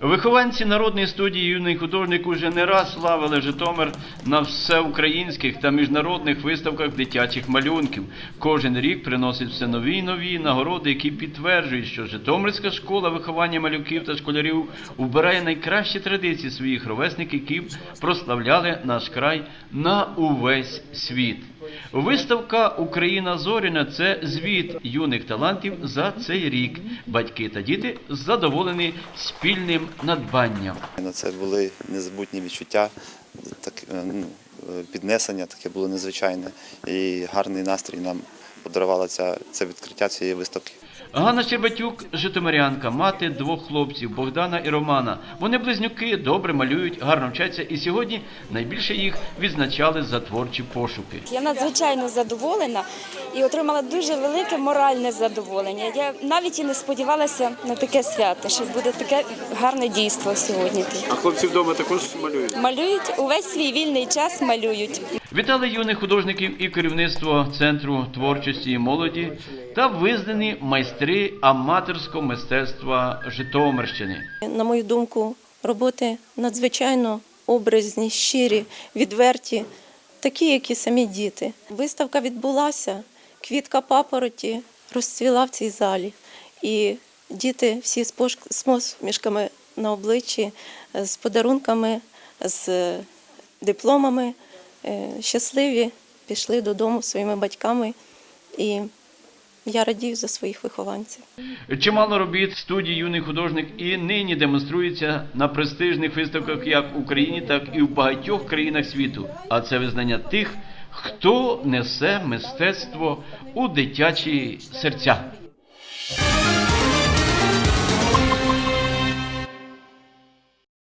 Вихованці народної студії юний художник уже не раз славили Житомир на всеукраїнських та міжнародних виставках дитячих малюнків. Кожен рік приносить все нові й нові нагороди, які підтверджують, що Житомирська школа виховання малюків та школярів вбирає найкращі традиції своїх ровесників, які прославляли наш край на увесь світ. Виставка Україна Зоряна це звіт юних талантів за цей рік. Батьки та діти задоволені спільним надбанням. Це були незабутні відчуття, так, е, ну, піднесення таке було незвичайне. І гарний настрій нам подарувало ця, це відкриття цієї виставки. Ганна Щербатюк, житомирянка, мати двох хлопців Богдана і Романа. Вони близнюки, добре малюють, гарно вчаться, і сьогодні найбільше їх відзначали за творчі пошуки. Я надзвичайно задоволена і отримала дуже велике моральне задоволення. Я навіть і не сподівалася на таке свято, що буде таке гарне дійство сьогодні. А хлопці вдома також малюють. Малюють увесь свій вільний час, малюють. Вітали юних художників і керівництво Центру творчості і молоді та визнані майстри аматорського мистецтва Житомирщини. На мою думку, роботи надзвичайно образні, щирі, відверті, такі, як і самі діти. Виставка відбулася, квітка папороті розцвіла в цій залі. І діти всі з посмішками на обличчі, з подарунками, з дипломами, е, щасливі пішли додому своїми батьками. І я радію за своїх вихованців. Чимало робіт студії юний художник і нині демонструється на престижних виставках як в Україні, так і в багатьох країнах світу. А це визнання тих, хто несе мистецтво у дитячі серця.